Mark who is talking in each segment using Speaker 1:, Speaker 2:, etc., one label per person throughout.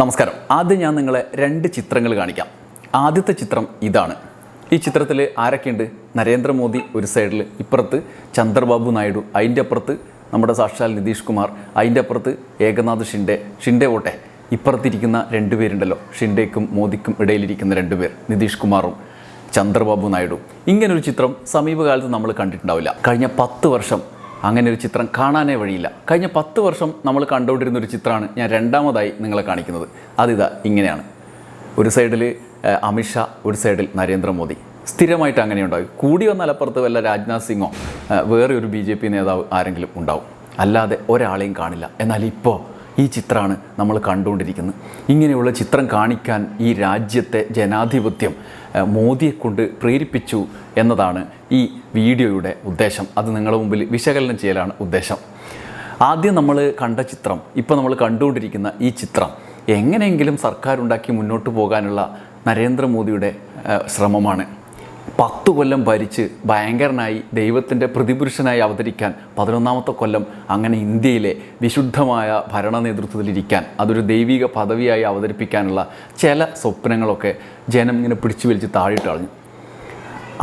Speaker 1: നമസ്കാരം. ആദ്യം ഞാൻ നിങ്ങളെ രണ്ട് ചിത്രങ്ങൾ കാണിക്കാം. ആദ്യത്തെ ചിത്രം ഇതാണ്. ഈ ചിത്രത്തിൽ ആരൊക്കെയുണ്ട്? നരേന്ദ്രമോദി ഒരു സൈഡിൽ ഇപ്പുറത്ത് ചന്ദ്രബാബു നായിഡു അതിന്റെ അപ്പുറത്ത് നമ്മുടെ സാക്ഷാൽ നിതീഷ് കുമാർ അതിന്റെ അപ്പുറത്ത് ഏകനാഥ് ഷിൻഡെ. ഷിൻഡെ ഓട്ടെ ഇപ്പുറത്തിരിക്കുന്ന രണ്ടുപേരുണ്ടല്ലോ ഷിൻഡേക്കും മോദിക്കും ഇടയിലിരിക്കുന്ന രണ്ടുപേർ നിതീഷ് കുമാറും ചന്ദ്രബാബു നായിഡു. ഇങ്ങനൊരു ചിത്രം സമീപകാലത്ത് നമ്മൾ കണ്ടിട്ടുണ്ടാവില്ല. കഴിഞ്ഞ പത്ത് വർഷം അങ്ങനെ ഒരു ചിത്രം കാണാനേ വഴിയില്ല. കഴിഞ്ഞ പത്ത് വർഷം നമ്മൾ കണ്ടുകൊണ്ടിരുന്ന ഒരു ചിത്രമാണ് ഞാൻ രണ്ടാമതായി നിങ്ങളെ കാണിക്കുന്നത്. അതിതാ ഇങ്ങനെയാണ്. ഒരു സൈഡിൽ അമിത്ഷാ ഒരു സൈഡിൽ നരേന്ദ്രമോദി. സ്ഥിരമായിട്ട് അങ്ങനെ ഉണ്ടാകും കൂടി വന്ന അപ്പുറത്ത് വല്ല രാജ്നാഥ് സിംഗോ വേറെ ഒരു ബി ജെ പി നേതാവ് ആരെങ്കിലും ഉണ്ടാവും. അല്ലാതെ ഒരാളെയും കാണില്ല. എന്നാൽ ഇപ്പോൾ ഈ ചിത്രമാണ് നമ്മൾ കണ്ടുകൊണ്ടിരിക്കുന്നത്. ഇങ്ങനെയുള്ള ചിത്രം കാണിക്കാൻ ഈ രാജ്യത്തെ ജനാധിപത്യം മോദിയെക്കൊണ്ട് മോദിയെ പ്രേരിപ്പിച്ചു എന്നതാണ് ഈ വീഡിയോയുടെ ഉദ്ദേശം. അത് നിങ്ങളുടെ മുമ്പിൽ വിശകലനം ചെയ്യലാണ് ഉദ്ദേശം. ആദ്യം നമ്മൾ കണ്ട ചിത്രം ഇപ്പോൾ നമ്മൾ കണ്ടുകൊണ്ടിരിക്കുന്ന ഈ ചിത്രം എങ്ങനെയെങ്കിലും സർക്കാർ ഉണ്ടാക്കി മുന്നോട്ട് പോകാനുള്ള നരേന്ദ്രമോദിയുടെ ശ്രമമാണ്. പത്തു കൊല്ലം ഭരിച്ച് ഭയങ്കരനായി ദൈവത്തിന്റെ പ്രതിപുരുഷനായി അവതരിക്കാൻ പതിനൊന്നാമത്തെ കൊല്ലം അങ്ങനെ ഇന്ത്യയിലെ വിശുദ്ധമായ ഭരണ നേതൃത്വത്തിലിരിക്കാൻ അതൊരു ദൈവിക പദവിയായി അവതരിപ്പിക്കാനുള്ള ചില സ്വപ്നങ്ങളൊക്കെ ജനം ഇങ്ങനെ പിടിച്ചു വലിച്ച് താഴിട്ട് കളഞ്ഞു.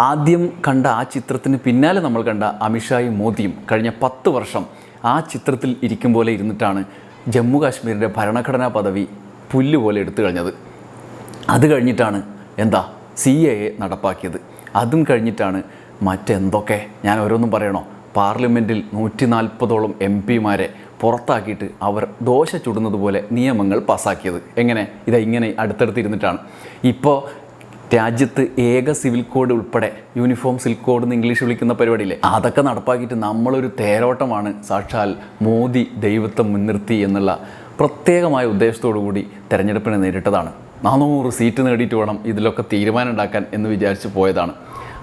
Speaker 1: ആദ്യം കണ്ട ആ ചിത്രത്തിന് പിന്നാലെ നമ്മൾ കണ്ട അമിത്ഷായും മോദിയും കഴിഞ്ഞ പത്ത് വർഷം ആ ചിത്രത്തിൽ ഇരിക്കും പോലെ ഇരുന്നിട്ടാണ് ജമ്മു കാശ്മീരിന്റെ ഭരണഘടനാ പദവി പുല്ല് പോലെ എടുത്തു കഴിഞ്ഞത് അത് കഴിഞ്ഞിട്ടാണ് എന്താ സി എ നടപ്പാക്കിയത്. അതും കഴിഞ്ഞിട്ടാണ് മറ്റെന്തൊക്കെ? ഞാൻ ഓരോന്നും പറയണോ? പാർലമെന്റിൽ നൂറ്റി നാൽപ്പതോളം എം പിമാരെ പുറത്താക്കിയിട്ട് അവർ ദോശ ചുടുന്നത് പോലെ നിയമങ്ങൾ പാസ്സാക്കിയത് എങ്ങനെ? ഇതാ ഇങ്ങനെ അടുത്തടുത്തിരുന്നിട്ടാണ്. ഇപ്പോൾ രാജ്യത്ത് ഏക സിവിൽ കോഡ് ഉൾപ്പെടെ യൂണിഫോം സിവിൽ കോഡ് എന്ന് ഇംഗ്ലീഷ് വിളിക്കുന്ന പരിപാടിയില്ലേ? അതൊക്കെ നടപ്പാക്കിയിട്ട് നമ്മളൊരു തേരോട്ടമാണ് സാക്ഷാൽ മോദി ദൈവത്തെ മുൻനിർത്തി എന്നുള്ള പ്രത്യേകമായ ഉദ്ദേശത്തോടു കൂടി തെരഞ്ഞെടുപ്പിനെ നേരിട്ടതാണ്. നാനൂറ് സീറ്റ് നേടിയിട്ട് വേണം ഇതിലൊക്കെ തീരുമാനം ഉണ്ടാക്കാൻ എന്ന് വിചാരിച്ച് പോയതാണ്.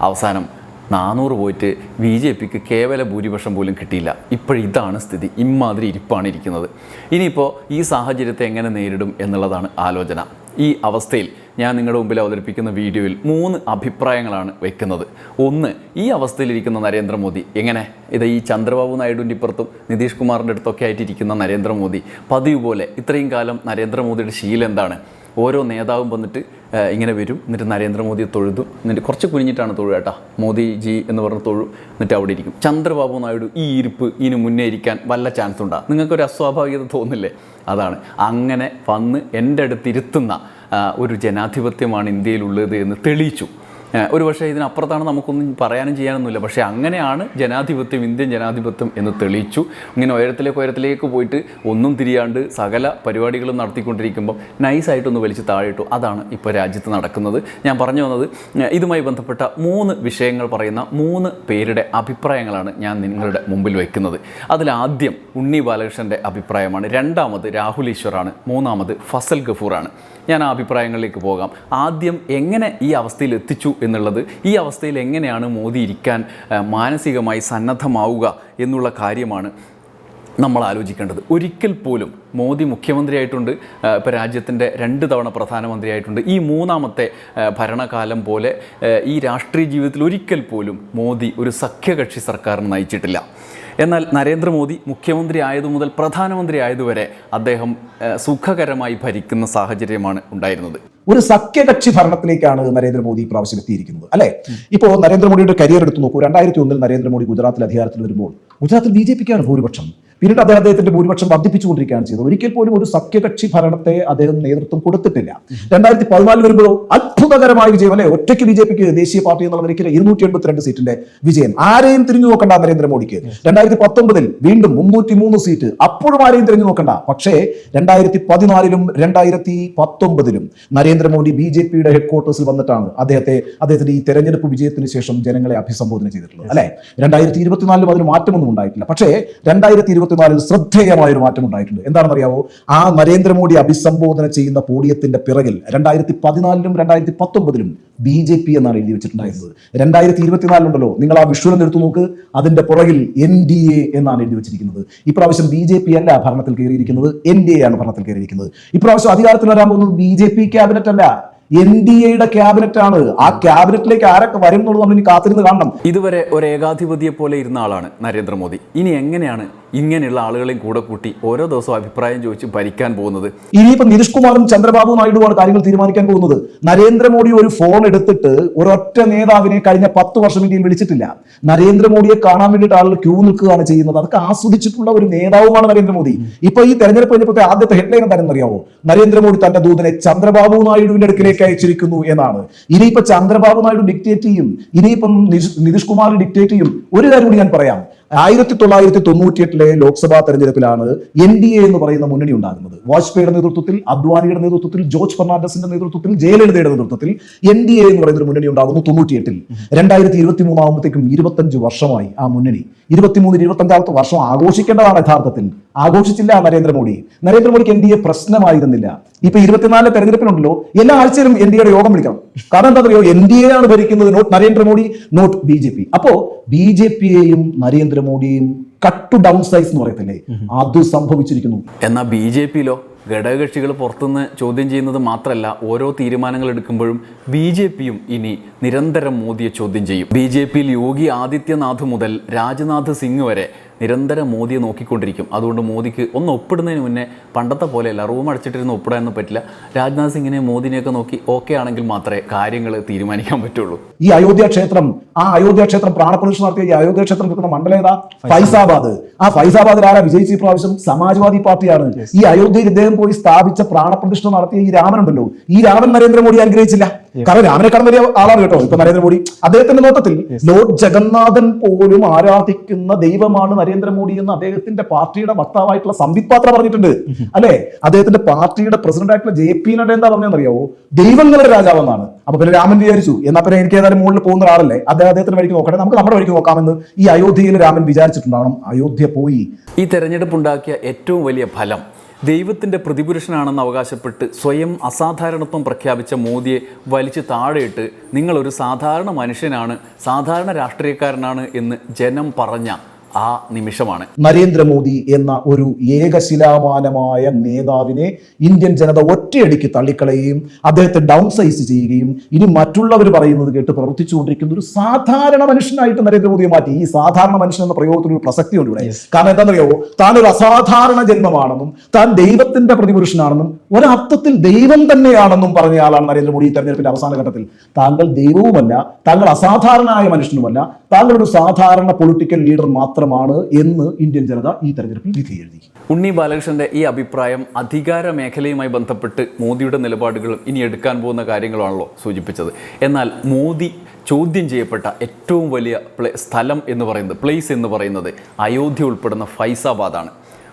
Speaker 1: അവസാനം നാനൂറ് പോയിട്ട് ബി ജെ പിക്ക് കേവല ഭൂരിപക്ഷം പോലും കിട്ടിയില്ല. ഇപ്പോഴിതാണ് സ്ഥിതി. ഇമ്മാതിരി ഇരിപ്പാണ് ഇരിക്കുന്നത്. ഇനിയിപ്പോൾ ഈ സാഹചര്യത്തെ എങ്ങനെ നേരിടും എന്നുള്ളതാണ് ആലോചന. ഈ അവസ്ഥയിൽ ഞാൻ നിങ്ങളുടെ മുമ്പിൽ അവതരിപ്പിക്കുന്ന വീഡിയോയിൽ മൂന്ന് അഭിപ്രായങ്ങളാണ് വെക്കുന്നത്. ഒന്ന് ഈ അവസ്ഥയിലിരിക്കുന്ന നരേന്ദ്രമോദി എങ്ങനെ? ഇത് ഈ ചന്ദ്രബാബു നായിഡുവിന്റെ ഇപ്പുറത്തും നിതീഷ് കുമാറിന്റെ അടുത്തൊക്കെ ആയിട്ടിരിക്കുന്ന നരേന്ദ്രമോദി പതിവ് പോലെ ഇത്രയും കാലം നരേന്ദ്രമോദിയുടെ ശീലം എന്താണ്? ഓരോ നേതാവും വന്നിട്ട് ഇങ്ങനെ വരും. എന്നിട്ട് നരേന്ദ്രമോദിയെ തൊഴുതും. എന്നിട്ട് കുറച്ച് കുനിഞ്ഞിട്ടാണ് തൊഴുക കേട്ടോ. മോദിജി എന്ന് പറഞ്ഞ് തൊഴു. എന്നിട്ട് അവിടെ ഇരിക്കും. ചന്ദ്രബാബു നായിഡു ഈ ഇരിപ്പ് ഇനി മുന്നേ ഇരിക്കാൻ വല്ല ചാൻസ് ഉണ്ടാ? നിങ്ങൾക്കൊരു അസ്വാഭാവികത തോന്നില്ലേ? അതാണ്. അങ്ങനെ വന്ന് എന്റെ അടുത്ത് ഇരുത്തുന്ന ഒരു ജനാധിപത്യമാണ് ഇന്ത്യയിലുള്ളത് എന്ന് തെളിയിച്ചു. ഒരു പക്ഷേ ഇതിനപ്പുറത്താണ് നമുക്കൊന്നും പറയാനും ചെയ്യാനൊന്നുമില്ല. പക്ഷേ അങ്ങനെയാണ് ജനാധിപത്യം ഇന്ത്യൻ ജനാധിപത്യം എന്ന് തെളിയിച്ചു. ഇങ്ങനെ ഉയരത്തിലേക്ക് ഉയരത്തിലേക്ക് പോയിട്ട് ഒന്നും തിരിയാണ്ട് സകല പരിപാടികളും നടത്തിക്കൊണ്ടിരിക്കുമ്പോൾ നൈസായിട്ടൊന്ന് വലിച്ച് താഴെയിട്ടു. അതാണ് ഇപ്പോൾ രാജ്യത്ത് നടക്കുന്നത്. ഞാൻ പറഞ്ഞു വന്നത് ഇതുമായി ബന്ധപ്പെട്ട മൂന്ന് വിഷയങ്ങൾ പറയുന്ന മൂന്ന് പേരുടെ അഭിപ്രായങ്ങളാണ് ഞാൻ നിങ്ങളുടെ മുമ്പിൽ വയ്ക്കുന്നത് അതിലാദ്യം ഉണ്ണി ബാലകൃഷ്ണന്റെ അഭിപ്രായമാണ്. രണ്ടാമത് രാഹുൽ ഈശ്വറാണ്. മൂന്നാമത് ഫസൽ ഗഫൂറാണ്. ഞാൻ ആ അഭിപ്രായങ്ങളിലേക്ക് പോകാം. ആദ്യം എങ്ങനെ ഈ അവസ്ഥയിൽ എത്തിച്ചു എന്നുള്ളത് ഈ അവസ്ഥയിൽ എങ്ങനെയാണ് മോദി ഇരിക്കാൻ മാനസികമായി സന്നദ്ധമാവുക എന്നുള്ള കാര്യമാണ് നമ്മൾ ആലോചിക്കേണ്ടത്. ഒരിക്കൽ പോലും മോദി മുഖ്യമന്ത്രിയായിട്ടുണ്ട് ഇപ്പോൾ രാജ്യത്തിന്റെ രണ്ട് തവണ പ്രധാനമന്ത്രിയായിട്ടുണ്ട്. ഈ മൂന്നാമത്തെ ഭരണകാലം പോലെ ഈ രാഷ്ട്രീയ ജീവിതത്തിൽ ഒരിക്കൽ പോലും മോദി ഒരു സഖ്യകക്ഷി സർക്കാരിനെ നയിച്ചിട്ടില്ല. എന്നാൽ നരേന്ദ്രമോദി മുഖ്യമന്ത്രി ആയതു മുതൽ പ്രധാനമന്ത്രി ആയതുവരെ അദ്ദേഹം സുഖകരമായി ഭരിക്കുന്ന സാഹചര്യമാണ് ഉണ്ടായിരുന്നത്.
Speaker 2: ഒരു സഖ്യകക്ഷി ഭരണത്തിലേക്കാണ് നരേന്ദ്രമോദി ഇപ്രാവശ്യം എത്തിയിരിക്കുന്നത് അല്ലെ? ഇപ്പോ നരേന്ദ്രമോദിയുടെ കരിയർ എടുത്തു നോക്കൂ. രണ്ടായിരത്തി ഒന്നിൽ നരേന്ദ്രമോദി ഗുജറാത്തിൽ അധികാരത്തിൽ വരുമ്പോൾ ഗുജറാത്തിൽ ബി ജെ പിക്കാണ് ഭൂരിപക്ഷം. പിന്നീട് അദ്ദേഹം അദ്ദേഹത്തിന്റെ ഭൂരിപക്ഷം വർദ്ധിപ്പിച്ചുകൊണ്ടിരിക്കുകയാണ് ചെയ്തത്. ഒരിക്കൽ പോലും ഒരു സഖ്യകക്ഷി ഭരണത്തെ അദ്ദേഹം നേതൃത്വം കൊടുത്തിട്ടില്ല. രണ്ടായിരത്തി പതിനാലിൽ വരുമ്പോഴോ അത്ഭുതകരമായ വിജയം അല്ലെ? ഒറ്റയ്ക്ക് ബി ജെ പിക്ക് ദേശീയ പാർട്ടി എന്നുള്ള നിലയ്ക്ക് ഇരുന്നൂറ്റി എൺപത്തിരണ്ട് സീറ്റിന്റെ വിജയം. ആരെയും തിരിഞ്ഞു നോക്കണ്ട നരേന്ദ്രമോദിക്ക്. രണ്ടായിരത്തി പത്തൊമ്പതിൽ വീണ്ടും മുന്നൂറ്റി മൂന്ന് സീറ്റ്. അപ്പോഴും ആരെയും തിരിഞ്ഞു നോക്കണ്ട. പക്ഷേ രണ്ടായിരത്തി പതിനാലിലും രണ്ടായിരത്തി പത്തൊമ്പതിലും നരേന്ദ്രമോദി ബി ജെ പിയുടെ ഹെഡ്ക്വാർട്ടേഴ്സിൽ വന്നിട്ടാണ് അദ്ദേഹത്തെ അദ്ദേഹത്തിന്റെ ഈ തെരഞ്ഞെടുപ്പ് വിജയത്തിന് ശേഷം ജനങ്ങളെ അഭിസംബോധന ചെയ്തിട്ടുള്ളത് അല്ലെ? രണ്ടായിരത്തി ഇരുപത്തിനാലിലും അതിന് മാറ്റമൊന്നും ഉണ്ടായിട്ടില്ല. പക്ഷേ രണ്ടായിരത്തി ഇരുപത്തിനാലിൽ ശ്രദ്ധേയമായ ഒരു മാറ്റം ഉണ്ടായിട്ടുണ്ട്. എന്താണെന്നറിയാവോ? ആ നരേന്ദ്രമോദി അഭിസംബോധന ചെയ്യുന്ന പോഡിയത്തിന്റെ പിറകിൽ രണ്ടായിരത്തി പതിനാലിലും രണ്ടായിരത്തി പത്തൊമ്പതിലും ബി ജെ പി എന്നാണ് എഴുതി വെച്ചിട്ടുണ്ടായിരുന്നത്. രണ്ടായിരത്തി ഇരുപത്തിനാലിലുണ്ടല്ലോ നിങ്ങൾ ആ വിഷുവിനെ എടുത്തു നോക്ക്. അതിന്റെ പുറകിൽ എൻ ഡി എ എന്നാണ് എഴുതി വെച്ചിരിക്കുന്നത്. ഇപ്രാവശ്യം ബി ജെ പി അല്ല ഭരണത്തിൽ കയറിയിരിക്കുന്നത്. എൻ ഡി എ ആണ് ഭരണത്തിൽ കയറിയിരിക്കുന്നത്. ഇപ്രാവശ്യം അധികാരത്തിൽ വരാൻ പോകുന്നത് ബി ജെ പി ക്യാബിനറ്റ് അല്ല. എൻ ഡി എയുടെ ക്യാബിനറ്റ് ആണ്. ആ ക്യാബിനറ്റിലേക്ക് ആരൊക്കെ വരും എന്നുള്ളത് നമ്മൾ ഇനി കാത്തിരുന്ന് കാണണം.
Speaker 1: ഇതുവരെ ഒരു ഏകാധിപതിയെ പോലെ ഇരുന്ന ആളാണ് നരേന്ദ്രമോദി. ഇനി എങ്ങനെയാണ് ഇങ്ങനെയുള്ള ആളുകളെയും കൂടെ കൂട്ടി ഓരോ ദിവസവും അഭിപ്രായം ചോദിച്ച് ഭരിക്കാൻ പോകുന്നത്.
Speaker 2: ഇനിയിപ്പോൾ നിതീഷ് കുമാറും ചന്ദ്രബാബു നായിഡുവാണ് കാര്യങ്ങൾ തീരുമാനിക്കാൻ പോകുന്നത്. നരേന്ദ്രമോദി ഒരു ഫോൺ എടുത്തിട്ട് ഒരൊറ്റ നേതാവിനെ കഴിഞ്ഞ പത്ത് വർഷം ഇന്ത്യയിൽ വിളിച്ചിട്ടില്ല. നരേന്ദ്രമോദിയെ കാണാൻ വേണ്ടിയിട്ട് ആളുകൾ ക്യൂ നിൽക്കുകയാണ് ചെയ്യുന്നത്. അതൊക്കെ ആസ്വദിച്ചിട്ടുള്ള ഒരു നേതാവുമാണ് നരേന്ദ്രമോദി. ഇപ്പൊ ഈ തെരഞ്ഞെടുപ്പ് കഴിഞ്ഞപ്പോഴത്തെ ആദ്യത്തെ ഹെഡ്ലൈൻ എന്താണെന്ന് അറിയാമോ നരേന്ദ്രമോദി തന്റെ ദൂതനെ ചന്ദ്രബാബു നായിഡുവിന്റെ അടുക്കിലേക്ക് അയച്ചിരിക്കുന്നു എന്നാണ്. ഇനിയിപ്പോ ചന്ദ്രബാബു നായിഡു ഡിക്റ്റേറ്റ് ചെയ്യും. ഇനിയിപ്പം നിതീഷ് കുമാർ ഡിക്റ്റേറ്റ് ചെയ്യും. ഒരു കാര്യം കൂടി ഞാൻ പറയാം. ആയിരത്തി തൊള്ളായിരത്തി തൊണ്ണൂറ്റിയെട്ടിലെ ലോക്സഭാ തെരഞ്ഞെടുപ്പിലാണ് എൻ ഡി എ എന്ന് പറയുന്ന മുന്നണി ഉണ്ടാകുന്നത്. വാജ്പേയിയുടെ നേതൃത്വത്തിൽ അദ്വാനിയുടെ നേതൃത്വത്തിൽ ജോർജ് ഫെർണാണ്ടസിന്റെ നേതൃത്വത്തിൽ ജയലളിതയുടെ നേതൃത്വത്തിൽ എൻ ഡി എ എന്ന് പറയുന്ന ഒരു മുന്നണി ഉണ്ടാകുന്നു തൊണ്ണൂറ്റിയെട്ടിൽ. രണ്ടായിരത്തി ഇരുപത്തി മൂന്നാകുമ്പോഴത്തേക്കും ഇരുപത്തഞ്ച് വർഷമായി ആ മുന്നണി. ഇരുപത്തിമൂന്ന് ഇരുപത്തഞ്ചാമത്തെ വർഷം ആഘോഷിക്കേണ്ടതാണ് യഥാർത്ഥത്തിൽ. ആഘോഷിച്ചില്ല നരേന്ദ്രമോദി. നരേന്ദ്രമോദിക്ക് എൻ ഡി എ പ്രശ്നമായിരുന്നില്ല. ഇപ്പൊ ഇരുപത്തിനാലിലെ തെരഞ്ഞെടുപ്പിനുണ്ടല്ലോ എല്ലാ ആഴ്ചയിലും എൻ ഡി എയുടെ യോഗം വിളിക്കണം. കാരണം എന്താ പറയുക എൻ ഡി എ ആണ് ഭരിക്കുന്നത് not Narendra Modi not B J P. അപ്പോ ബി ജെ പിയെയും നരേന്ദ്രമോദിയെയും കട്ട് ഡൗൺ സൈസ് എന്ന് പറയത്തില്ലേ? അത് സംഭവിച്ചിരിക്കുന്നു.
Speaker 1: എന്നാൽ ബി ജെ പിയിലോ ഘടകകക്ഷികൾ പുറത്തുനിന്ന് ചോദ്യം ചെയ്യുന്നത് മാത്രമല്ല ഓരോ തീരുമാനങ്ങൾ എടുക്കുമ്പോഴും ബി ജെ പിയും ഇനി നിരന്തരം മോദിയെ ചോദ്യം ചെയ്യും. ബി ജെ പിയിൽ യോഗി ആദിത്യനാഥ് മുതൽ രാജ്നാഥ് സിംഗ് വരെ നിരന്തരം മോദിയെ നോക്കിക്കൊണ്ടിരിക്കും. അതുകൊണ്ട് മോദിക്ക് ഒന്ന് ഒപ്പിടുന്നതിന് മുന്നേ പണ്ടത്തെ പോലെയല്ല റൂം അടച്ചിട്ടിരുന്ന് ഒപ്പിടാനൊന്നും പറ്റില്ല. രാജ്നാഥ് സിംഗിനെ മോദിനെയൊക്കെ നോക്കി ഓക്കെ ആണെങ്കിൽ മാത്രമേ കാര്യങ്ങൾ തീരുമാനിക്കാൻ പറ്റുള്ളൂ.
Speaker 2: ഈ അയോധ്യ ക്ഷേത്രം ആ അയോധ്യ ക്ഷേത്രം പ്രാണപ്രതിഷ്ഠ നടത്തിയ ഈ അയോധ്യ ക്ഷേത്രം നിൽക്കുന്ന മണ്ഡലം ഏതാ? ഫൈസാബാദ്. ആ ഫൈസാബാദിൽ ആരാ വിജയിച്ച ഈ പ്രാവശ്യം? സമാജ്വാദി പാർട്ടിയാണ്. ഈ അയോധ്യയിൽ ഇദ്ദേഹം പോയി സ്ഥാപിച്ച പ്രാണപ്രതിഷ്ഠ നടത്തിയ ഈ രാമനുണ്ടല്ലോ. ഈ രാമൻ നരേന്ദ്രമോദി അനുഗ്രഹിച്ചില്ല. കാരണം കടന്ന വലിയ ആളാണ് കേട്ടോ ഇപ്പൊ നരേന്ദ്രമോദി. അദ്ദേഹത്തിന്റെ നോട്ടത്തിൽ ലോർഡ് ജഗന്നാഥൻ പോലും ആരാധിക്കുന്ന ദൈവമാണ് നരേന്ദ്രമോദി എന്ന് അദ്ദേഹത്തിന്റെ പാർട്ടിയുടെ വക്താവായിട്ടുള്ള സംബിത് പാത്ര പറഞ്ഞിട്ടുണ്ട്. അല്ലെ? അദ്ദേഹത്തിന്റെ പാർട്ടിയുടെ പ്രസിഡന്റ് ആയിട്ടുള്ള ജെ പി നഡ്ഡ എന്താ പറഞ്ഞറിയാവോ ദൈവങ്ങളുടെ രാജാവെന്നാണ്. അപ്പൊ പിന്നെ രാമൻ വിചാരിച്ചു എന്നാ പിന്നെ എനിക്ക് ഏതായാലും മുകളിൽ പോകുന്ന ഒരാളല്ലേ? അദ്ദേഹം അദ്ദേഹത്തിന്റെ വഴിക്ക് നോക്കട്ടെ നമുക്ക് നമ്മുടെ വഴിക്ക് നോക്കാമെന്ന് ഈ അയോധ്യയിൽ രാമൻ വിചാരിച്ചിട്ടുണ്ടാവണം. അയോധ്യ പോയി.
Speaker 1: ഈ തെരഞ്ഞെടുപ്പ് ഉണ്ടാക്കിയ ഏറ്റവും വലിയ ഫലം ദൈവത്തിന്റെ പ്രതിപുരുഷനാണെന്ന് അവകാശപ്പെട്ട് സ്വയം അസാധാരണത്വം പ്രഖ്യാപിച്ച മോദിയെ വലിച്ചു താഴെയിട്ട് നിങ്ങളൊരു സാധാരണ മനുഷ്യനാണ് സാധാരണ രാഷ്ട്രീയക്കാരനാണ് എന്ന് ജനം പറഞ്ഞ ആ നിമിഷമാണ്.
Speaker 2: നരേന്ദ്രമോദി എന്ന ഒരു ഏകശിലാമാനമായ നേതാവിനെ ഇന്ത്യൻ ജനത ഒറ്റയടിക്ക് തള്ളിക്കളയുകയും അദ്ദേഹത്തെ ഡൗൺ സൈസ് ചെയ്യുകയും ഇനി മറ്റുള്ളവർ പറയുന്നത് കേട്ട് പ്രവർത്തിച്ചുകൊണ്ടിരിക്കുന്ന ഒരു സാധാരണ മനുഷ്യനായിട്ട് നരേന്ദ്രമോദിയെ മാറ്റി. ഈ സാധാരണ മനുഷ്യൻ എന്ന പ്രയോഗത്തിന് ഒരു പ്രസക്തിയുണ്ട് ഇവിടെ. കാരണം എന്താണെന്നറിയാവോ താൻ ഒരു അസാധാരണ ജന്മമാണെന്നും താൻ ദൈവത്തിന്റെ പ്രതിപുരുഷനാണെന്നും ഒരർത്ഥത്തിൽ ദൈവം തന്നെയാണെന്നും പറഞ്ഞ ആളാണ് നരേന്ദ്രമോദി ഈ തെരഞ്ഞെടുപ്പിന്റെ അവസാന ഘട്ടത്തിൽ. താങ്കൾ ദൈവവുമല്ല താങ്കൾ അസാധാരണമായ മനുഷ്യനുമല്ല താങ്കൾ ഒരു സാധാരണ പൊളിറ്റിക്കൽ ലീഡർ മാത്രമാണ് എന്ന് ഇന്ത്യൻ ജനത ഈ തെരഞ്ഞെടുപ്പിൽ വിധി എഴുതി.
Speaker 1: ഉണ്ണി ബാലകൃഷ്ണന്റെ ഈ അഭിപ്രായം അധികാര മേഖലയുമായി ബന്ധപ്പെട്ട് മോദിയുടെ നിലപാടുകളും ഇനി എടുക്കാൻ പോകുന്ന കാര്യങ്ങളാണല്ലോ സൂചിപ്പിച്ചത്. എന്നാൽ മോദി ചോദ്യം ചെയ്യപ്പെട്ട ഏറ്റവും വലിയ സ്ഥലം എന്ന് പറയുന്നത് പ്ലേസ് എന്ന് പറയുന്നത് അയോധ്യ ഉൾപ്പെടുന്ന ഫൈസാബാദാണ്.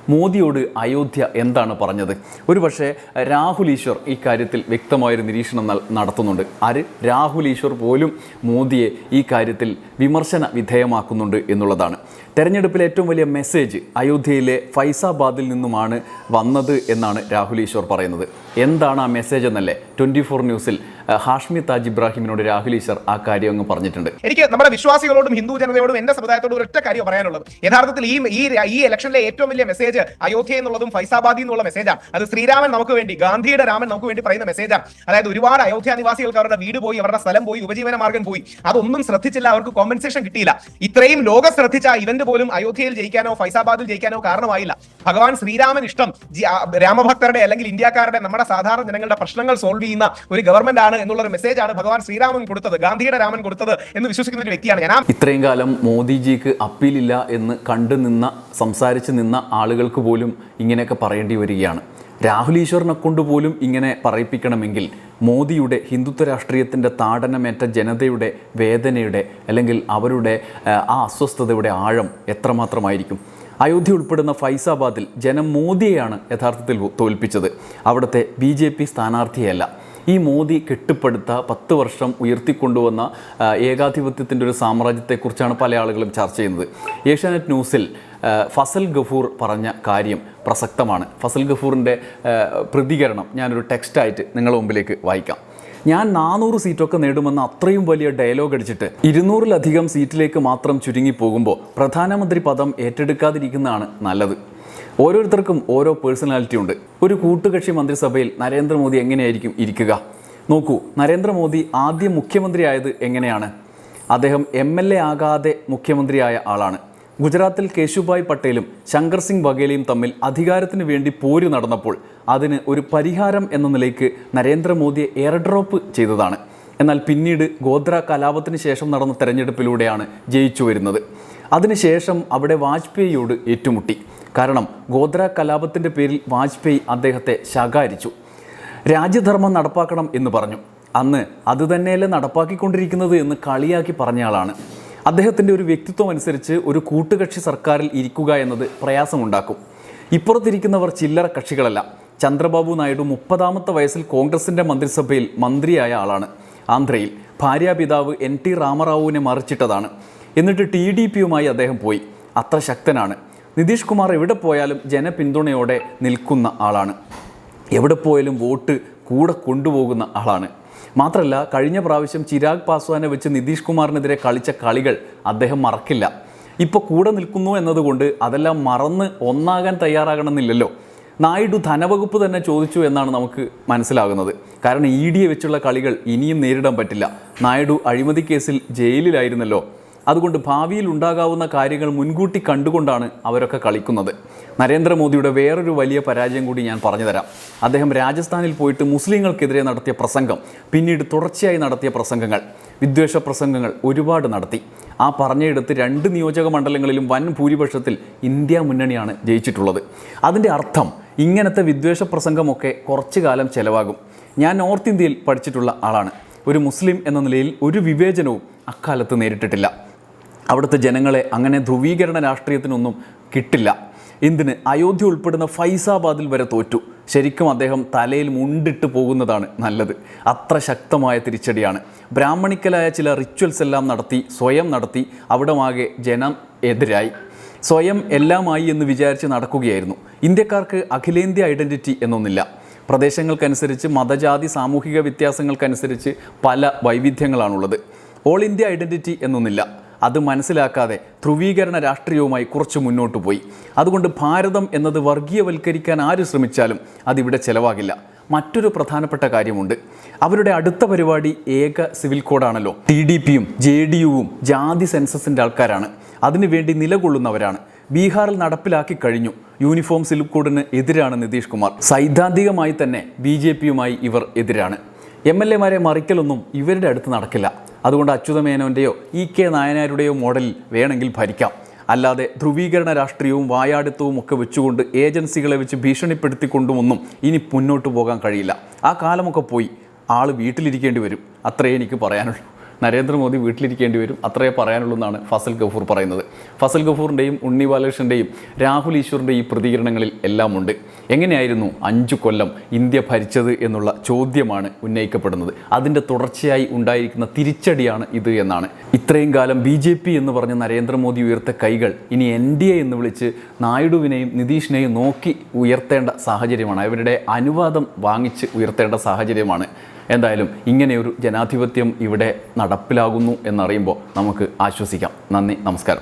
Speaker 1: മോദിയോട് അയോധ്യ എന്താണ് പറഞ്ഞത്? ഒരുപക്ഷെ രാഹുൽ ഈശ്വർ ഈ കാര്യത്തിൽ വ്യക്തമായൊരു നിരീക്ഷണം നടത്തുന്നുണ്ട്. ആര്? രാഹുൽ ഈശ്വർ പോലും മോദിയെ ഈ കാര്യത്തിൽ വിമർശന വിധേയമാക്കുന്നുണ്ട് എന്നുള്ളതാണ്. തെരഞ്ഞെടുപ്പിലെ ഏറ്റവും വലിയ മെസ്സേജ് അയോധ്യയിലെ ഫൈസാബാദിൽ നിന്നുമാണ് വന്നത് എന്നാണ് രാഹുൽ ഈശ്വർ പറയുന്നത്. എന്താണ് ആ മെസ്സേജ് എന്നല്ലേ? ട്വന്റി ഫോർ ന്യൂസിൽ ഹാഷ്മി താജ് ഇബ്രാഹിമിനോട് രാഹുൽ ഈശ്വർ ആ കാര്യം അങ്ങ് പറഞ്ഞിട്ടുണ്ട്.
Speaker 3: എനിക്ക് നമ്മുടെ വിശ്വാസികളോടും ഹിന്ദു ജനതയോടും എന്റെ സമുദായത്തോടും ഒരൊറ്റ കാര്യം പറയാനുള്ളത്. യഥാർത്ഥത്തിൽ ഈ ഈ ഈ ഇലക്ഷനിലെ ഏറ്റവും വലിയ മെസ്സേജ് അയോധ്യ എന്നുള്ളതും ഫൈസാബാദി എന്നുള്ള മെസ്സേജാണ് അത് ശ്രീരാമൻ നമുക്ക് വേണ്ടി ഗാന്ധിയുടെ രാമൻ നമുക്ക് വേണ്ടി പറയുന്ന മെസ്സേജാണ് അതായത് ഒരുപാട് അയോധ്യ നിവാസികൾക്ക് അവരുടെ വീട് പോയി അവരുടെ സ്ഥലം പോയി ഉപജീവന മാർഗം പോയി. അതൊന്നും ശ്രദ്ധിച്ചില്ല അവർക്ക് കോമ്പൻസേഷൻ കിട്ടിയില്ല. ഇത്രയും ലോകം ശ്രദ്ധിച്ച ഇവന്റ് പോലും അയോധ്യയിൽ ജയിക്കാനോ ഫൈസാബാദിൽ ജയിക്കാനോ കാരണമായില്ല. ഭഗവാൻ ശ്രീരാമൻ ഇഷ്ടം രാമഭക്തരുടെ അല്ലെങ്കിൽ ഇന്ത്യക്കാരുടെ നമ്മുടെ സാധാരണ ജനങ്ങളുടെ പ്രശ്നങ്ങൾ സോൾവ് ചെയ്യുന്ന ഒരു ഗവൺമെന്റ് ആണ് എന്നുള്ള ഒരു മെസ്സേജ് ആണ് ഭഗവാൻ ശ്രീരാമൻ കൊടുത്തത് ഗാന്ധിയുടെ രാമൻ കൊടുത്തത് എന്ന് വിശ്വസിക്കുന്ന ഒരു വ്യക്തിയാണ് ഞാൻ.
Speaker 1: ഇത്രയും കാലം മോദിജിക്ക് അപ്പീലില്ല എന്ന് കണ്ടു നിന്ന സംസാരിച്ച് നിന്ന ആളുകൾക്ക് പോലും ഇങ്ങനെയൊക്കെ പറയേണ്ടി വരികയാണ്. രാഹുൽ ഈശ്വറിനെ കൊണ്ട് പോലും ഇങ്ങനെ പറയിപ്പിക്കണമെങ്കിൽ മോദിയുടെ ഹിന്ദുത്വ രാഷ്ട്രീയത്തിന്റെ താടനമേറ്റ ജനതയുടെ വേദനയുടെ അല്ലെങ്കിൽ അവരുടെ ആ അസ്വസ്ഥതയുടെ ആഴം എത്രമാത്രമായിരിക്കും? അയോധ്യ ഉൾപ്പെടുന്ന ഫൈസാബാദിൽ ജനം മോദിയെയാണ് യഥാർത്ഥത്തിൽ തോൽപ്പിച്ചത്. അവിടുത്തെ ബി ജെ പി സ്ഥാനാർത്ഥിയല്ല. ഈ മോദി കെട്ടിപ്പടുത്ത പത്ത് വർഷം ഉയർത്തിക്കൊണ്ടുവന്ന ഏകാധിപത്യത്തിന്റെ ഒരു സാമ്രാജ്യത്തെക്കുറിച്ചാണ് പല ആളുകളും ചർച്ച ചെയ്യുന്നത്. ഏഷ്യാനെറ്റ് ന്യൂസിൽ ഫസൽ ഗഫൂർ പറഞ്ഞ കാര്യം പ്രസക്തമാണ്. ഫസൽ ഗഫൂറിന്റെ പ്രതികരണം ഞാനൊരു ടെക്സ്റ്റായിട്ട് നിങ്ങളുടെ മുമ്പിലേക്ക് വായിക്കാം. ഞാൻ നാനൂറ് സീറ്റൊക്കെ നേടുമെന്ന് അത്രയും വലിയ ഡയലോഗ് അടിച്ചിട്ട് ഇരുന്നൂറിലധികം സീറ്റിലേക്ക് മാത്രം ചുരുങ്ങി പോകുമ്പോൾ പ്രധാനമന്ത്രി പദം ഏറ്റെടുക്കാതിരിക്കുന്നതാണ് നല്ലത്. ഓരോരുത്തർക്കും ഓരോ പേഴ്സണാലിറ്റി ഉണ്ട്. ഒരു കൂട്ടുകക്ഷി മന്ത്രിസഭയിൽ നരേന്ദ്രമോദി എങ്ങനെയായിരിക്കും ഇരിക്കുക? നോക്കൂ നരേന്ദ്രമോദി ആദ്യം മുഖ്യമന്ത്രിയായത് എങ്ങനെയാണ്? അദ്ദേഹം എം എൽ എ ആകാതെ മുഖ്യമന്ത്രിയായ ആളാണ്. ഗുജറാത്തിൽ കേശുഭായ് പട്ടേലും ശങ്കർ സിംഗ് ബഗേലയും തമ്മിൽ അധികാരത്തിന് വേണ്ടി പോര് നടന്നപ്പോൾ അതിന് ഒരു പരിഹാരം എന്ന നിലയ്ക്ക് നരേന്ദ്രമോദിയെ എയർ ഡ്രോപ്പ് ചെയ്തതാണ്. എന്നാൽ പിന്നീട് ഗോത്ര കലാപത്തിന് ശേഷം നടന്ന തെരഞ്ഞെടുപ്പിലൂടെയാണ് ജയിച്ചു വരുന്നത്. അതിനുശേഷം അവിടെ വാജ്പേയിയോട് ഏറ്റുമുട്ടി. കാരണം ഗോത്ര കലാപത്തിന്റെ പേരിൽ വാജ്പേയി അദ്ദേഹത്തെ ശകാരിച്ചു. രാജ്യധർമ്മം നടപ്പാക്കണം എന്ന് പറഞ്ഞു. അന്ന് അത് തന്നെയല്ലേ നടപ്പാക്കിക്കൊണ്ടിരിക്കുന്നത് എന്ന് കളിയാക്കി പറഞ്ഞയാളാണ് അദ്ദേഹത്തിന്റെ ഒരു വ്യക്തിത്വം അനുസരിച്ച് ഒരു കൂട്ടുകക്ഷി സർക്കാരിൽ ഇരിക്കുക എന്നത് പ്രയാസമുണ്ടാക്കും. ഇപ്പുറത്തിരിക്കുന്നവർ ചില്ലറ കക്ഷികളല്ല. ചന്ദ്രബാബു നായിഡു മുപ്പതാമത്തെ വയസ്സിൽ കോൺഗ്രസിന്റെ മന്ത്രിസഭയിൽ മന്ത്രിയായ ആളാണ്. ആന്ധ്രയിൽ ഭാര്യാപിതാവ് എൻ ടി രാമറാവുവിനെ മറിച്ചിട്ടതാണ്. എന്നിട്ട് ടി ഡി പിയുമായി അദ്ദേഹം പോയി. അത്ര ശക്തനാണ്. നിതീഷ് കുമാർ എവിടെ പോയാലും ജനപിന്തുണയോടെ നിൽക്കുന്ന ആളാണ്. എവിടെ പോയാലും വോട്ട് കൂടെ കൊണ്ടുപോകുന്ന ആളാണ്. മാത്രമല്ല കഴിഞ്ഞ പ്രാവശ്യം ചിരാഗ് പാസ്വാനെ വെച്ച് നിതീഷ് കുമാറിനെതിരെ കളിച്ച കളികൾ അദ്ദേഹം മറക്കില്ല. ഇപ്പോൾ കൂടെ നിൽക്കുന്നു എന്നതുകൊണ്ട് അതെല്ലാം മറന്ന് ഒന്നാകാൻ തയ്യാറാകണമെന്നില്ലല്ലോ. നായിഡു ധനവകുപ്പ് തന്നെ ചോദിച്ചു എന്നാണ് നമുക്ക് മനസ്സിലാകുന്നത്. കാരണം ഇ ഡിയെ വെച്ചുള്ള കളികൾ ഇനിയും നേരിടാൻ പറ്റില്ല. നായിഡു അഴിമതി കേസിൽ ജയിലിലായിരുന്നല്ലോ. അതുകൊണ്ട് ഭാവിയിൽ ഉണ്ടാകാവുന്ന കാര്യങ്ങൾ മുൻകൂട്ടി കണ്ടുകൊണ്ടാണ് അവരൊക്കെ കളിക്കുന്നത്. നരേന്ദ്രമോദിയുടെ വേറൊരു വലിയ പരാജയം കൂടി ഞാൻ പറഞ്ഞുതരാം. അദ്ദേഹം രാജസ്ഥാനിൽ പോയിട്ട് മുസ്ലിങ്ങൾക്കെതിരെ നടത്തിയ പ്രസംഗം പിന്നീട് തുടർച്ചയായി നടത്തിയ പ്രസംഗങ്ങൾ വിദ്വേഷ പ്രസംഗങ്ങൾ ഒരുപാട് നടത്തി. ആ പറഞ്ഞയിടത്ത് രണ്ട് നിയോജക മണ്ഡലങ്ങളിലും വൻ ഭൂരിപക്ഷത്തിൽ ഇന്ത്യ മുന്നണിയാണ് ജയിച്ചിട്ടുള്ളത്. അതിന്റെ അർത്ഥം ഇങ്ങനത്തെ വിദ്വേഷ പ്രസംഗമൊക്കെ കുറച്ചു കാലം ചിലവാകും. ഞാൻ നോർത്ത് ഇന്ത്യയിൽ പഠിച്ചിട്ടുള്ള ആളാണ്. ഒരു മുസ്ലിം എന്ന നിലയിൽ ഒരു വിവേചനവും അക്കാലത്ത് നേരിട്ടിട്ടില്ല. അവിടുത്തെ ജനങ്ങളെ അങ്ങനെ ധ്രുവീകരണ രാഷ്ട്രീയത്തിനൊന്നും കിട്ടില്ല. എന്തിന്? അയോധ്യ ഉൾപ്പെടുന്ന ഫൈസാബാദിൽ വരെ തോറ്റു. ശരിക്കും അദ്ദേഹം തലയിൽ മുണ്ടിട്ട് പോകുന്നതാണ് നല്ലത്. അത്ര ശക്തമായ തിരിച്ചടിയാണ്. ബ്രാഹ്മണിക്കലായ ചില റിച്വൽസ് എല്ലാം നടത്തി സ്വയം നടത്തി അവിടമാകെ ജനം എതിരായി. സ്വയം എല്ലാമായി എന്ന് വിചാരിച്ച് നടക്കുകയായിരുന്നു. ഇന്ത്യക്കാർക്ക് അഖിലേന്ത്യ ഐഡന്റിറ്റി എന്നൊന്നില്ല. പ്രദേശങ്ങൾക്കനുസരിച്ച് മതജാതി സാമൂഹിക വ്യത്യാസങ്ങൾക്കനുസരിച്ച് പല വൈവിധ്യങ്ങളാണുള്ളത്. ഓൾ ഇന്ത്യ ഐഡന്റിറ്റി എന്നൊന്നില്ല. അത് മനസ്സിലാക്കാതെ ധ്രുവീകരണ രാഷ്ട്രീയവുമായി കുറച്ച് മുന്നോട്ട് പോയി. അതുകൊണ്ട് ഭാരതം എന്നത് വർഗീയവൽക്കരിക്കാൻ ആര് ശ്രമിച്ചാലും അതിവിടെ ചെലവാകില്ല. മറ്റൊരു പ്രധാനപ്പെട്ട കാര്യമുണ്ട്. അവരുടെ അടുത്ത പരിപാടി ഏക സിവിൽ കോഡാണല്ലോ. ടി ഡി പിയും ജെ ഡി യുവും ജാതി സെൻസസിന്റെ ആൾക്കാരാണ്. അതിനുവേണ്ടി നിലകൊള്ളുന്നവരാണ്. ബീഹാറിൽ നടപ്പിലാക്കി കഴിഞ്ഞു. യൂണിഫോം സിവിൽ കോഡിന് എതിരാണ് നിതീഷ് കുമാർ. സൈദ്ധാന്തികമായി തന്നെ ബി ജെ പിയുമായി ഇവർ എതിരാണ്. എം എൽ എമാരെ മറിക്കലൊന്നും ഇവരുടെ അടുത്ത് നടക്കില്ല. അതുകൊണ്ട് അച്യുതമേനോന്റെയോ ഇ കെ നായനാരുടെയോ മോഡലിൽ വേണമെങ്കിൽ ഭരിക്കാം. അല്ലാതെ ധ്രുവീകരണ രാഷ്ട്രീയവും വായാടിത്തവും ഒക്കെ വെച്ചുകൊണ്ട് ഏജൻസികളെ വെച്ച് ഭീഷണിപ്പെടുത്തിക്കൊണ്ടുമൊന്നും ഇനി മുന്നോട്ട് പോകാൻ കഴിയില്ല. ആ കാലമൊക്കെ പോയി. ആൾ വീട്ടിലിരിക്കേണ്ടി വരും. അത്രേ എനിക്ക് പറയാനുള്ളൂ. നരേന്ദ്രമോദി വീട്ടിലിരിക്കേണ്ടി വരും. അത്രേ പറയാനുള്ളൂ എന്നാണ് ഫസൽ ഗഫൂർ പറയുന്നത്. ഫസൽ ഗഫൂറിന്റെയും ഉണ്ണി ബാലകൃഷ്ണന്റെയും രാഹുൽ ഈശ്വറിന്റെ ഈ പ്രതികരണങ്ങളിൽ എല്ലാം ഉണ്ട് എങ്ങനെയായിരുന്നു അഞ്ചു കൊല്ലം ഇന്ത്യ ഭരിച്ചത് എന്നുള്ള ചോദ്യമാണ് ഉന്നയിക്കപ്പെടുന്നത്. അതിന്റെ തുടർച്ചയായി ഉണ്ടായിരിക്കുന്ന തിരിച്ചടിയാണ് ഇത് എന്നാണ്. ഇത്രയും കാലം ബി ജെ പി എന്ന് പറഞ്ഞ നരേന്ദ്രമോദി ഉയർത്ത കൈകൾ ഇനി എൻ ഡി എ എന്ന് വിളിച്ച് നായിഡുവിനെയും നിതീഷിനെയും നോക്കി ഉയർത്തേണ്ട സാഹചര്യമാണ്. അവരുടെ അനുവാദം വാങ്ങിച്ച് ഉയർത്തേണ്ട സാഹചര്യമാണ്. എന്തായാലും ഇങ്ങനെയൊരു ജനാധിപത്യം ഇവിടെ നടപ്പിലാകുന്നു എന്നറിയുമ്പോൾ നമുക്ക് ആശ്വസിക്കാം. നന്ദി നമസ്കാരം.